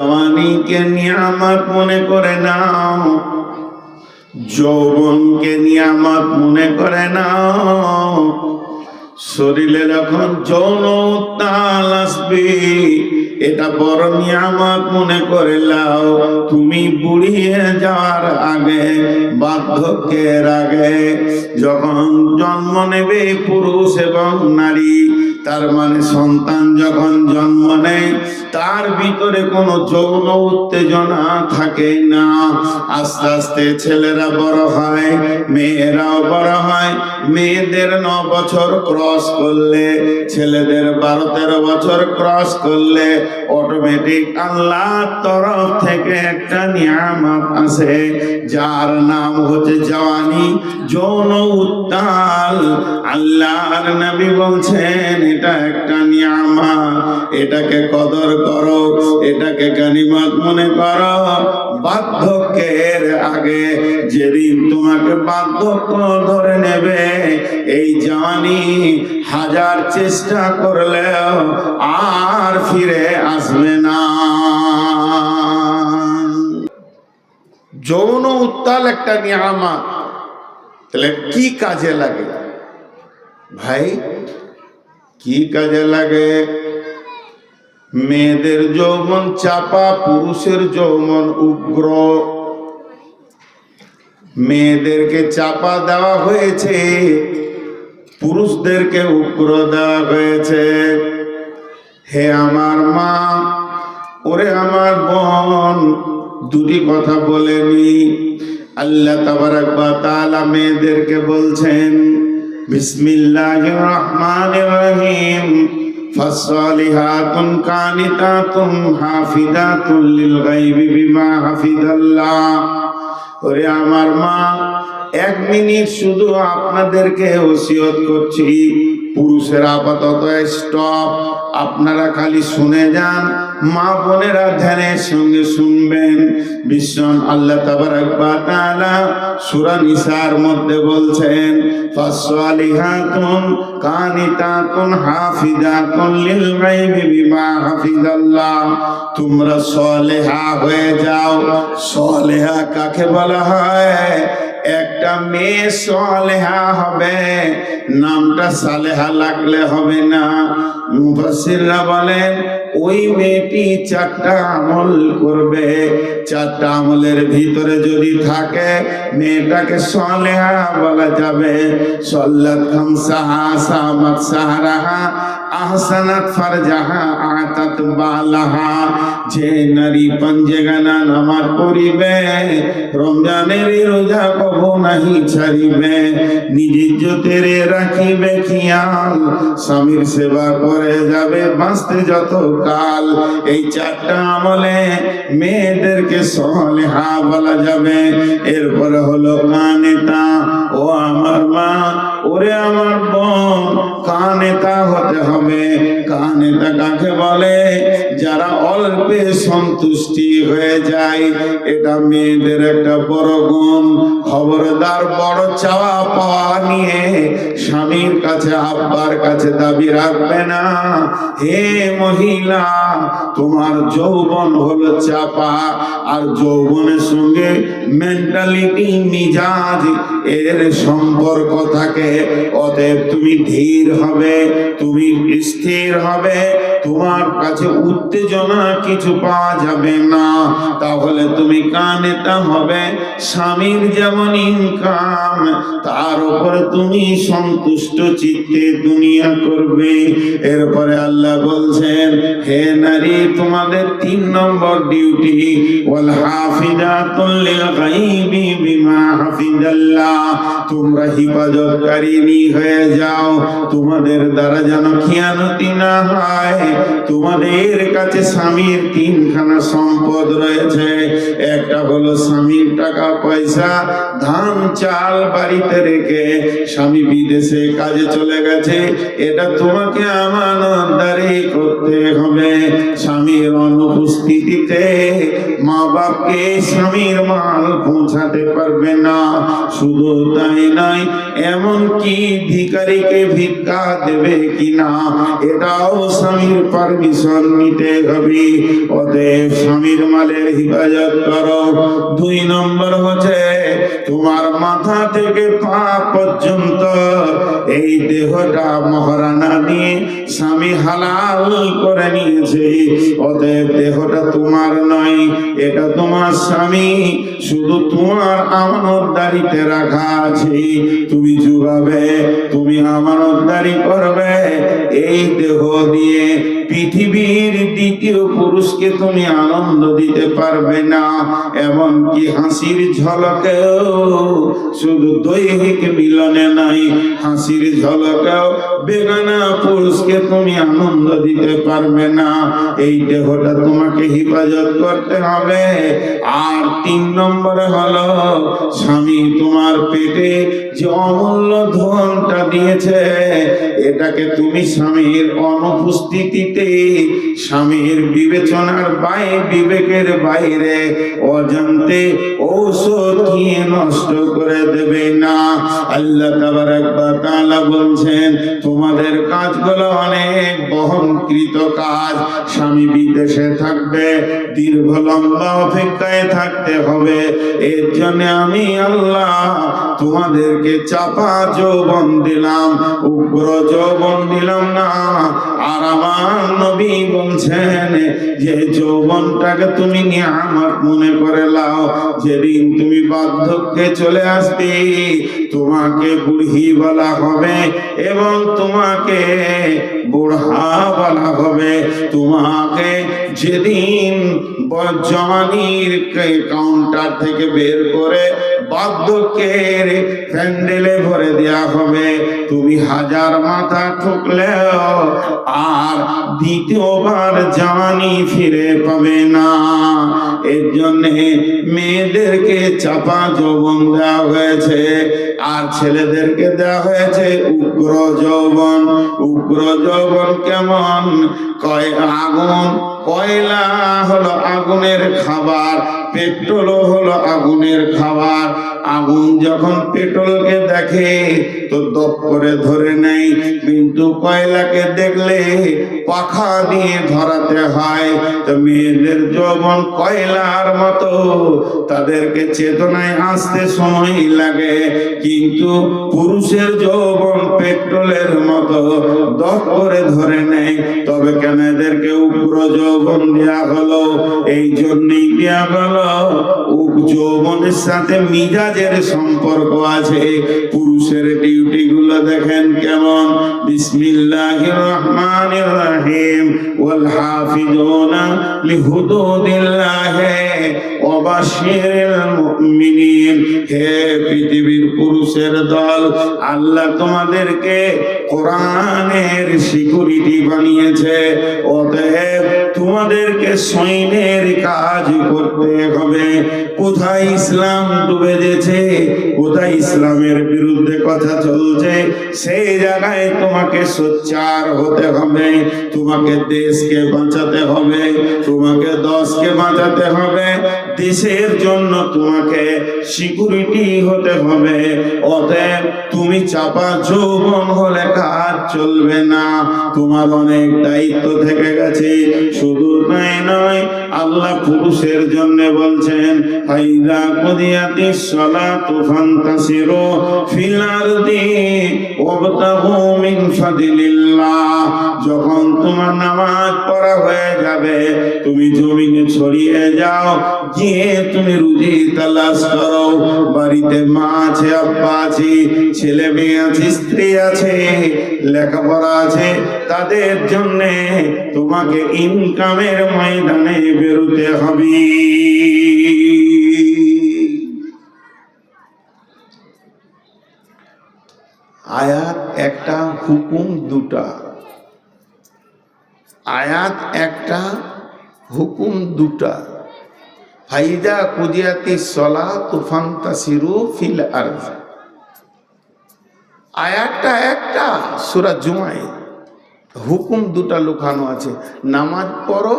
জওয়ানিকে নিয়ামত মনে করে নাও। যৌবনকে নিয়ামত মনে করে নাও। শরীরে যখন যৌন উত্তাল আসবে, এটা বড় নিয়ামত মনে করে লাও তুমি বুড়িয়ে যাওয়ার আগে, বার্ধক্যের আগে, যখন জন্ম নেবে পুরুষ এবং নারী তার মানে সন্তান যখন জন্ম নেয়, তার ভিতরে কোনো যৌন উত্তেজনা থাকে না। আস্তে আস্তে ছেলেরা বড় হয়, মেয়েরাও বড় হয়। মেয়েদের ন বছর ক্রস করলে, ছেলেদের বারো তেরো বছর ক্রস করলে অটোমেটিক আল্লাহর তরফ থেকে একটা নিয়ামত আছে যার নাম হচ্ছে জওয়ানি, যৌন উত্তাল। আল্লাহর নবী বলছেন এটা একটা নিয়ামা এটাকে কদর করো, এটাকে গানিমত মনে করো। বার্ধক্যের আগে যেদিন তোমাকে বার্ধক্য ধরে নেবে, এই জানি হাজার চেষ্টা করলেও আর ফিরে আসবে না। যৌন উত্তাল একটা নিয়ামা তাহলে কি কাজে লাগে? ভাই কি কাজে লাগে? মেয়েদের যৌবন চাপা, পুরুষের যৌবন উগ্র। মেয়েদেরকে চাপা দেওয়া হয়েছে, পুরুষদেরকে উগ্র দেওয়া হয়েছে। হে আমার মা, ওরে আমার বোন, দুটি কথা বলেনি আল্লাহ তাবারাক ওয়া তাআলা মেয়েদেরকে বলছেন বিসমিল্লাহির الرحمن الرحيم فالصالحات كانتات حافظات للغيب بما حفظ الله ওরে আমার মা এক মিনিট শুধু আপনাদেরকে ওসিয়ত করছি পুরুষের আপাতত স্টপ আপনারা খালি শুনে যান, মা বোনেরা ধ্যানের সঙ্গে শুনবেন। বিশ্বন আল্লাহ সূরা নিসার মধ্যে বলছেন বিমা তোমরা সলেহা হয়ে যাও। সলেহা কাকে বলা হয়? একটা মেয়ে সলেহা হবে নামটা সালেহা লাগলে হবে না। মুফাসসিররা বলেন ওই মেয়েটি চারটা আমল করবে। চারটা আমলের ভিতরে যদি থাকে, মেয়েটাকে সলেহা বলা যাবে। সাহারাহা যে রমজানের রোজা নাহি ছাড়িবে। নিজে ইজ্জতেরে রাখিবে খেয়াল, স্বামীর সেবা করে যাবে, বাঁচতে যত কাল এই চারটা আমলে মেয়েদেরকে সলেহা বলা যাবে। এরপরে হলো কানেতা, ও আমার মা, ওরে আমার বোন কানেতা হতে হবে কানেতা কাকে বলে। যারা অল্পে সন্তুষ্টি হয়ে যায়, এটা মেয়েদের একটা বড় গুণ। খবরদার বড় চাওয়া পাওয়া নিয়ে স্বামীর কাছে, আব্বার কাছে দাবি রাখবে না। হে মহিলা, তোমার যৌবন হলো চাপা, আর যৌবনের সঙ্গে মেন্টালিটি মিজাজ, এর সম্পর্ক থাকে। অতএব তুমি ধীর হবে, তুমি স্থির হবে, তোমার কাছে উত্তেজনা কিছু পাওয়া যাবে না। তাহলে তুমি কানেতা হবে, স্বামীর যেমন ইনকাম, তার উপরে তুমি সন্তুষ্ট চিত্তে দুনিয়া করবে। এরপরে আল্লাহ বলছেন, হে নারী, তোমাদের তিন নম্বর ডিউটি ওয়াল হাফিজাতুল লিল গায়বি বিমা হাফিজাল্লাহ, তোমরা হিফাজতকারিনী হয়ে যাও তোমাদের দ্বারা যেন খিয়ানতি না হয়। তোমাদের কাছে স্বামীর তিনখানা সম্পদ রয়েছে। একটা হলো স্বামীর টাকা, পয়সা, ধান, চাল বাড়িতে রেখে স্বামী বিদেশে কাজে চলে গেছে। এটা তোমাকে আমানতদারি করতে হবে। স্বামীর অনুপস্থিতিতে মা বাপকে স্বামীর মাল পৌঁছাতে পারবে না। শুধু তাই নয় এমন কি ভিকারিকে ভিক্ষা টাকা দেবে কিনা, এটাও স্বামীর পারমিশন নিতে হবে। অতএব স্বামীর মালের হিফাজত করো। দুই নম্বর হচ্ছে, তোমার মাথা থেকে পা পর্যন্ত এই দেহটা মহারানা দিয়ে স্বামী হালাল করে নিয়েছে। অতএব দেহটা তোমার নয়, এটা তোমার স্বামী। শুধু তোমার আমানতদারিতে রাখা আছে। তুমি যুগাবে তুমি আমানতদারি করবে। এই দেহ দিয়ে পৃথিবীর দ্বিতীয় পুরুষকে তুমি আনন্দ দিতে পারবে না। এমনকি হাসির ঝলকেও শুধু দৈহিক মিলনে নাই, হাসির ঝলকেও বেগানা পুরুষকে তুমি আনন্দ দিতে পারবে না। এই দেহটা তোমাকে হেফাজত করতে হবে। আর তিন নম্বরে হলো, স্বামী তোমার পেটে যে অমূল্য ধনটা দিয়েছে, এটাকে তুমি স্বামীর অনুপস্থিতিতে, স্বামীর বিবেচনার বাইরে বিবেকের বাইরে অজান্তে ঔষধ খেয়ে নষ্ট করে দেবে না। আল্লাহ তাআলা বলছেন, তোমাদের কাজগুলো অনেক বহনকৃত কাজ। স্বামী বিদেশে থাকবে, দীর্ঘ লম্বা অপেক্ষায় থাকতে হবে। এর জন্য আমি আল্লাহ তোমাদেরকে চাপা যৌবন দিলাম, উগ্র যৌবন দিলাম না। আর আমার নবী বলছেন, যে যৌবনটাকে তুমি নিয়ামত মনে করে লাও। যেদিন তুমি বার্ধক্যে চলে আসবে, তোমাকে বুড়ি বলা হবে এবং তোমাকে বুড়হা বলা হবে। তোমাকে যেদিন জমানির কাউন্টার থেকে বের করে বার্ধক্যের প্যান্ডেলে ভরে দেওয়া হবে। তুমি হাজার মাথা ঠুকলেও আর দ্বিতীয়বার জানি ফিরে পাবে না। এর জন্যে মেয়েদেরকে চাপা যৌবন দেওয়া হয়েছে, আর ছেলেদেরকে দেওয়া হয়েছে উগ্র যৌবন। উগ্র যৌবন কেমন? কয় আগুন কয়লা হলো আগুনের খাবার, পেট্রোলও হলো আগুনের খাবার। আগুন যখন পেট্রোলকে দেখে, তো দপ করে ধরে নেয়। কিন্তু কয়লাকে দেখলে পাখা দিয়ে ধরাতে হয়। তো মেয়েদের যৌবন কয়লার মতো। তাদেরকে চেতনায় আসতে সময় লাগে। কিন্তু পুরুষের যৌবন পেট্রোলের মতো। দপ করে ধরে নেয়। তবে কেন এদেরকে উগ্র যৌবন দেওয়া হলো? এই জন্যই দেওয়া হলো যৌবনের সাথে মিজাজের সম্পর্ক আছে। পুরুষের ডিউটি গুলো দেখেন কেমন? বিসমিল্লাহির রহমানির রহিম ওয়াল হাফিজুনা লিহুদুদিল্লাহ। মুমিনিন। হে পৃথিবীর পুরুষের দল, আল্লাহ তোমাদেরকে কোরআনের সিকিউরিটি বানিয়েছে, অতএব তোমাদেরকে সৈন্যের কাজ করতে হবে। কোথায় ইসলাম ডুবে যেছে কোথায় ইসলামের বিরুদ্ধে কথা চলছে সেই জায়গায় তোমাকে সোচ্চার হতে হবে, তোমাকে দেশকে বাঁচাতে হবে, তোমাকে দশকে বাঁচাতে হবে দেশের জন্য তোমাকে সিকিউরিটি হতে হবে। অতএব তুমি চাপা যৌবন হলে কাজ চলবে না। তোমার অনেক দায়িত্ব থেকে গেছে। শুধু তাই নয়, আল্লাহ পুরুষের জন্য বলছেন ফাইদা কুদিয়াতি সালাতু ফান্তাসিরু ফিল আরদি ওয়াবতাগু মিন ফাদিলিল্লাহ। যখন তোমার নামাজ পড়া হয়ে যাবে, তুমি জমিনে ছড়িয়ে যাও গিয়ে তুমি রুজি তালাশ করো। বাড়িতে মা আছে, আব্বা আছে, ছেলে মেয়ে আছে, স্ত্রী আছে, লেখাপড়া আছে। তাদের জন্য তোমাকে ইনকামের ময়দানে বেরোতে হবে। আয়াত একটা, হুকুম দুটা। আয়াত একটা, হুকুম দুটা। ফাইদা কুদিয়াতি সলা তুফান তাসিরু ফিল আরজ আয়াতটা একটা, সুরা জুমাই হুকুম দুটা লুকানো আছে। নামাজ পড়ো,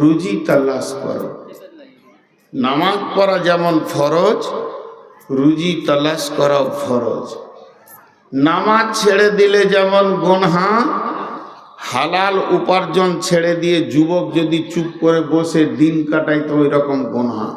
রুজি তালাশ করো। নামাজ পড়া যেমন ফরজ, রুজি তালাশ করা ফরজ। নামাজ ছেড়ে দিলে যেমন গোনহা হালাল উপার্জন ছেড়ে দিয়ে যুবক যদি চুপ করে বসে দিন কাটায় তো ওই রকম গোনহা।